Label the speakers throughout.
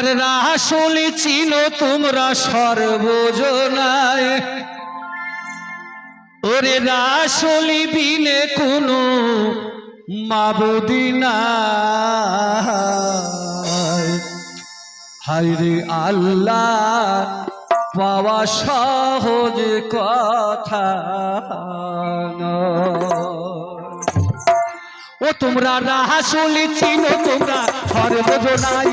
Speaker 1: একবার রাসুলি চিনো তোমরা সর্বজনায়। ওরে রাসুলি বিনে কোনো মাবুদিনা হাইরে আল্লাহ, পাওয়া সহজ কথা ও তোমরা রাহাসুলি চিনো তোমরা সর্বজনাই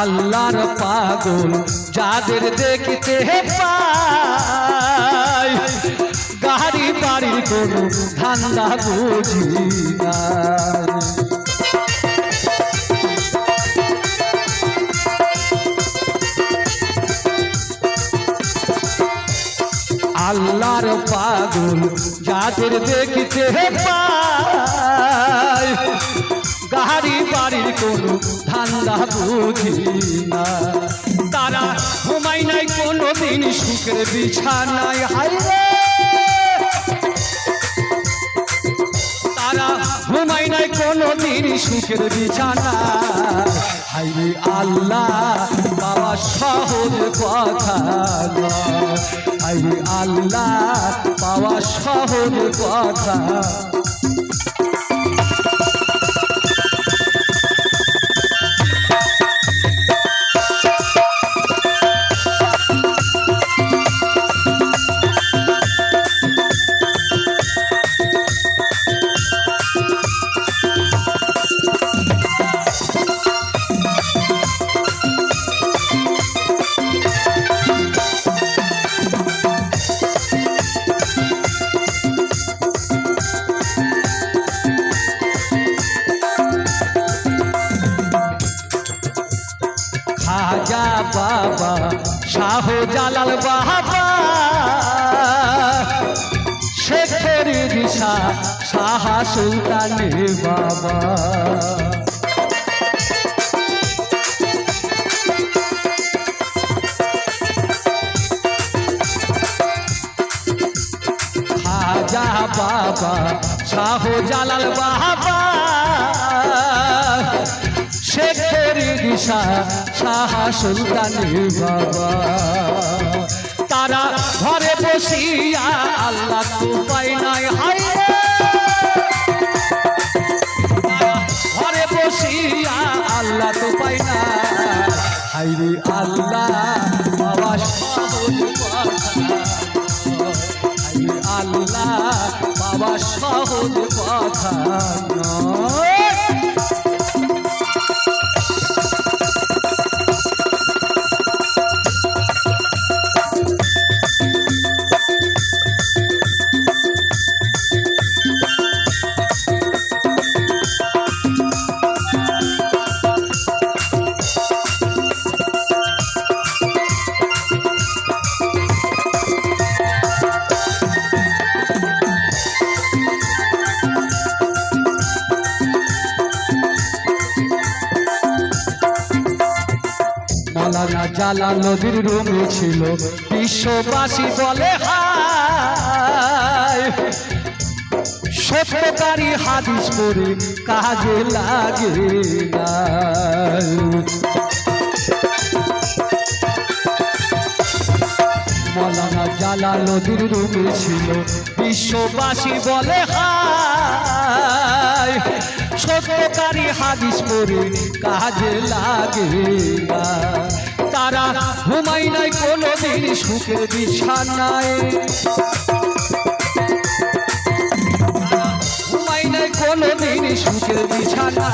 Speaker 1: আল্লাহর পাগল, যাদের দেখতে পাই, গাড়ি বাড়ির কোনো ধান্দা বুঝি না। আল্লাহর পাগল, যাদের দেখতে পাই গাড়ি বাড়ির কোনো ধান্দা বুঝি না। তারা ঘুমাই নাই, কোনো দিন সুখের বিছানায়। হাইরে তারা ঘুমাই নাই, কোনো দিন সুখের বিছানা হাইরে আল্লাহ, বাবা সহজ কথা হাইরে আল্লাহ পাওয়া সহজ কথা খাজা বাবা শাহ জালাল বাবা শেখের দিশা শাহ সুলতানের বাবা খাজা বাবা শাহ জালাল বাবা দিশা, শাহ সুলতানের বাবা। তারা ঘরে বসিয়া আল্লাহ তো পাই নাই হাই ঘরে বসিয়া আল্লাহ তো পাই না হাইরে আল্লাহ। বাবা আল্লাহ। বাবা সহজ কথা জালা নদীর রুমে ছিল। বিশ্ববাসী বলে, হায়, সত্যকারী হাদিস পড়ে কাজে লাগে মলানা জালা নদীর রুমে ছিল। বিশ্ববাসী বলে, হায়, সত্যকারী হাদিস পড়ে কাজে লাগে না তারা ঘুমাই নাই কোনো দিন সুখের বিছানায়। ঘুমাই নাই কোনো দিন পাইনি সুখের বিছানা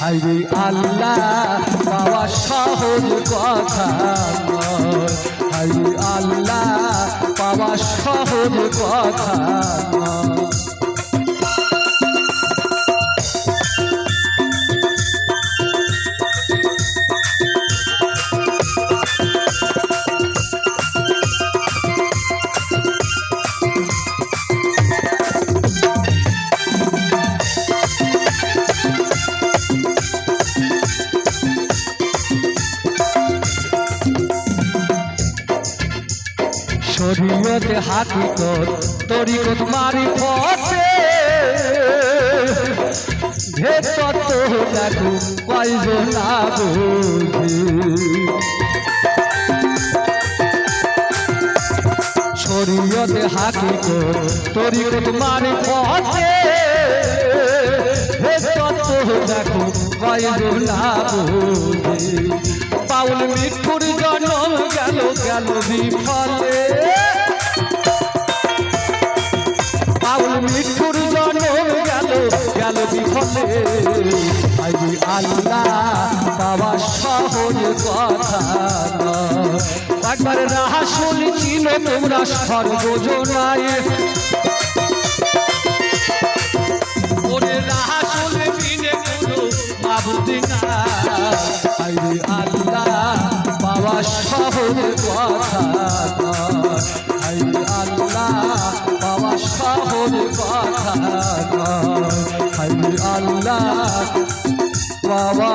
Speaker 1: হাইরে আল্লাহ, পাওয়া সহজ কথা হাইরে আল্লাহ, পাওয়া সহজ কথা নয় শরীয়তে হাকিকত তরিকত মারি পথে ভেতর তো দেখো কয়জন না বোঝে। শরীয়তে হাকিকত তরিকত মারি পথে ভেতর তো দেখো কয়জন না বোঝে। পাউল মৃত্যুর জন্ম গেল গেল বিফলে। পাউল মৃত্যুর জন্ম গেল গেল বিফলে। আইবি আল্লাহ, বাবা সহজ কথা একবার রাহাসুল ছিল তোমরা সর্বজনায় আল্লাহ বাবা